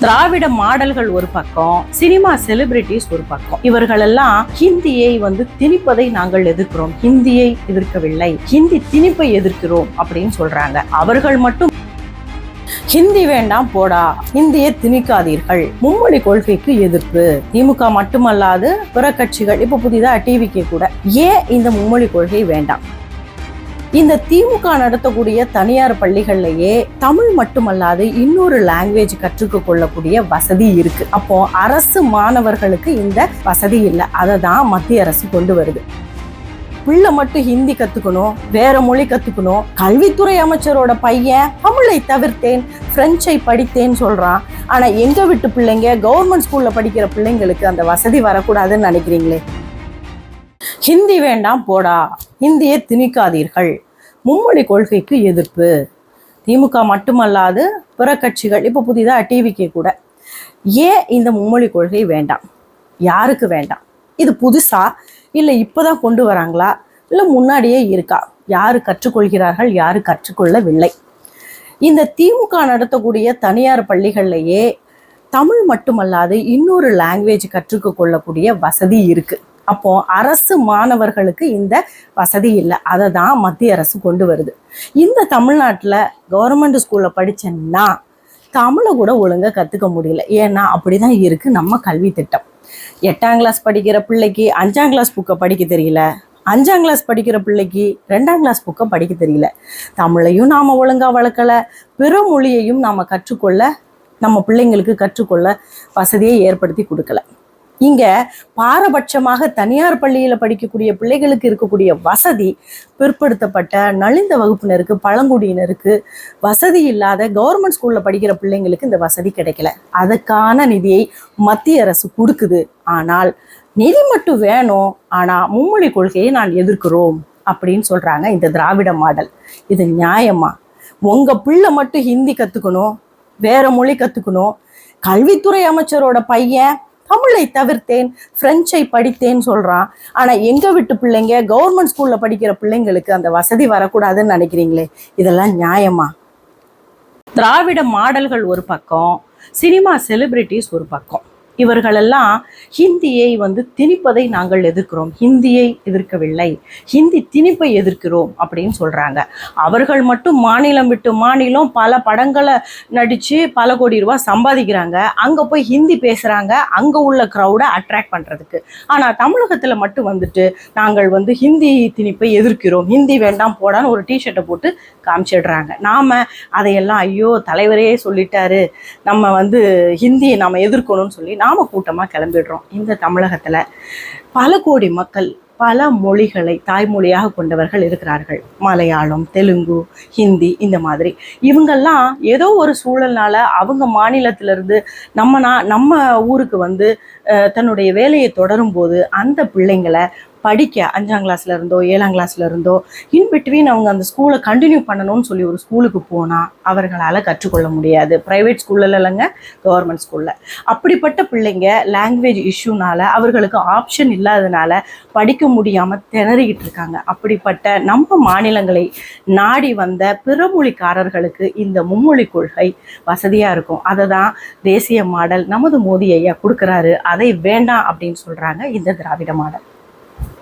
திராவிட மாடல்கள் ஒரு பக்கம் சினிமா செலிபிரிட்டிஸ் ஒரு பக்கம். இவர்களெல்லாம் ஹிந்தியை வந்து திணிப்பதை நாங்கள் எதிர்க்கிறோம். ஹிந்தியை எதிர்க்கவில்லை. ஹிந்தி திணிப்பை எதிர்க்கிறோம் அப்படின்னு சொல்றாங்க. அவர்கள் மட்டும் ஹிந்தி வேண்டாம் போடா. ஹிந்தியை திணிக்காதீர்கள். மும்மொழி கொள்கைக்கு எதிர்ப்பு. திமுக மட்டுமல்லாது பிற கட்சிகள் இப்ப புதிதா டிவிக்கு கூட. ஏன் இந்த மும்மொழி கொள்கை வேண்டாம்? இந்த திமுக நடத்தக்கூடிய தனியார் பள்ளிகள்லயே தமிழ் மட்டுமல்லாது இன்னொரு லாங்குவேஜ் கற்றுக்க கொள்ளக்கூடிய வசதி இருக்கு. அப்போ அரசு மாணவர்களுக்கு இந்த வசதி இல்லை. அதை தான் மத்திய அரசு கொண்டு வருது. பிள்ளை மட்டும் ஹிந்தி கத்துக்கணும் வேற மொழி கத்துக்கணும் கல்வித்துறை அமைச்சரோட பையன் தமிழை தவிர்த்தேன் பிரெஞ்சை படித்தேன் சொல்றான். ஆனா எங்க விட்டு பிள்ளைங்க கவர்மெண்ட் ஸ்கூல்ல படிக்கிற பிள்ளைங்களுக்கு அந்த வசதி வரக்கூடாதுன்னு நினைக்கிறீங்களே? ஹிந்தி வேண்டாம் போடா ஹிந்தியை திணிக்காதீர்கள். மும்மொழி கொள்கைக்கு எதிர்ப்பு. திமுக மட்டுமல்லாது பிற கட்சிகள் இப்போ புதிதாக டிவிக்கு கூட ஏன் இந்த மும்மொழி கொள்கை வேண்டாம்? யாருக்கு வேண்டாம்? இது புதுசா? இல்லை இப்போ தான் கொண்டு வராங்களா? இல்லை முன்னாடியே இருக்கா? யார் கற்றுக்கொள்கிறார்கள் யார் கற்றுக்கொள்ளவில்லை? இந்த திமுக நடத்தக்கூடிய தனியார் பள்ளிகள்லையே தமிழ் மட்டுமல்லாது இன்னொரு லாங்குவேஜ் கற்றுக்க கொள்ளக்கூடிய வசதி இருக்குது அப்போ அரசு மாணவர்களுக்கு இந்த வசதி இல்லை. அதை தான் மத்திய அரசு கொண்டு வருது. இந்த தமிழ்நாட்டில் கவர்மெண்ட் ஸ்கூலில் படிச்சேன்னா தமிழை கூட ஒழுங்காக கற்றுக்க முடியல. ஏன்னா அப்படிதான் இருக்குது நம்ம கல்வி திட்டம். எட்டாம் கிளாஸ் படிக்கிற பிள்ளைக்கு அஞ்சாம் கிளாஸ் புக்கை படிக்க தெரியல. அஞ்சாம் கிளாஸ் படிக்கிற பிள்ளைக்கு ரெண்டாம் கிளாஸ் புக்கை படிக்க தெரியல. தமிழையும் நாம் ஒழுங்காக வளர்க்கல. பிற மொழியையும் நாம் கற்றுக்கொள்ள நம்ம பிள்ளைங்களுக்கு கற்றுக்கொள்ள வசதியை ஏற்படுத்தி கொடுக்கல. இங்க பாரபட்சமாக தனியார் பள்ளியில படிக்கக்கூடிய பிள்ளைகளுக்கு இருக்கக்கூடிய வசதி பிற்படுத்தப்பட்ட நலிந்த வகுப்பினருக்கு பழங்குடியினருக்கு வசதி இல்லாத கவர்மெண்ட் ஸ்கூல்ல படிக்கிற பிள்ளைங்களுக்கு இந்த வசதி கிடைக்கல. அதுக்கான நிதியை மத்திய அரசு கொடுக்குது. ஆனால் நிதி மட்டும் வேணும். ஆனா மும்மொழி கொள்கையை நான் எதிர்க்கிறோம் அப்படின்னு சொல்றாங்க இந்த திராவிட மாடல். இது நியாயமா? உங்க பிள்ளை மட்டும் ஹிந்தி கத்துக்கணும் வேற மொழி கத்துக்கணும். கல்வித்துறை அமைச்சரோட பையன் தமிழை தவிர்த்தேன் பிரெஞ்சை படித்தேன் சொல்றான். ஆனா எங்க விட்டு பிள்ளைங்க கவர்மெண்ட் ஸ்கூல்ல படிக்கிற பிள்ளைங்களுக்கு அந்த வசதி வரக்கூடாதுன்னு நினைக்கிறீங்களே? இதெல்லாம் நியாயமா? திராவிட மாடல்கள் ஒரு பக்கம் சினிமா செலிபிரிட்டிஸ் ஒரு பக்கம். இவர்களெல்லாம் ஹிந்தியை வந்து திணிப்பதை நாங்கள் எதிர்க்கிறோம். ஹிந்தியை எதிர்க்கவில்லை. ஹிந்தி திணிப்பை எதிர்க்கிறோம் அப்படின்னு சொல்கிறாங்க அவர்கள் மட்டும் மாநிலம் விட்டு மாநிலம் பல படங்களை நடித்து பல கோடி ரூபாய் சம்பாதிக்கிறாங்க. அங்கே போய் ஹிந்தி பேசுகிறாங்க அங்கே உள்ள க்ரௌடை அட்ராக்ட் பண்ணுறதுக்கு ஆனால் தமிழகத்தில் மட்டும் வந்துட்டு நாங்கள் வந்து ஹிந்தி திணிப்பை எதிர்க்கிறோம். ஹிந்தி வேண்டாம் போடான்னு ஒரு டிஷர்ட்டை போட்டு காமிச்சிடுறாங்க. நாம் அதையெல்லாம் ஐயோ தலைவரே சொல்லிட்டாரு. நம்ம வந்து ஹிந்தியை நாம் எதிர்க்கணும்னு சொல்லி நாம கூட்டமா கிளம்பிடுறோம். இந்த தமிழகத்துல பல கோடி மக்கள் பல மொழிகளை தாய்மொழியாக கொண்டவர்கள் இருக்கிறார்கள். மலையாளம் தெலுங்கு ஹிந்தி இந்த மாதிரி. இவங்கெல்லாம் ஏதோ ஒரு சூழல்னால அவங்க மாநிலத்திலிருந்து நம்ம நா நம்ம ஊருக்கு வந்து தன்னுடைய வேலையை தொடரும் போது அந்த பிள்ளைங்களை படிக்க அஞ்சாம் கிளாஸ்ல இருந்தோ ஏழாம் கிளாஸ்ல இருந்தோ இன் பிட்வீன் அவங்க அந்த ஸ்கூலை கண்டினியூ பண்ணணும்னு சொல்லி ஒரு ஸ்கூலுக்கு போனால் அவர்களால் கற்றுக்கொள்ள முடியாது. ப்ரைவேட் ஸ்கூல்ல இல்லைங்க கவர்மெண்ட் ஸ்கூலில் அப்படிப்பட்ட பிள்ளைங்க லாங்குவேஜ் இஷ்யூனால அவர்களுக்கு ஆப்ஷன் இல்லாதனால படிக்க முடியாமல் திணறிக்கிட்டு இருக்காங்க. அப்படிப்பட்ட நம்ம மாநிலங்களை நாடி வந்த பிறமொழிக்காரர்களுக்கு இந்த மும்மொழி கொள்கை வசதியாக இருக்கும். அதை தான் தேசிய மாடல் நமது மோடி ஐயா கொடுக்குறாரு. அதை வேண்டாம் அப்படின்னு சொல்கிறாங்க இந்த திராவிட மாடல்.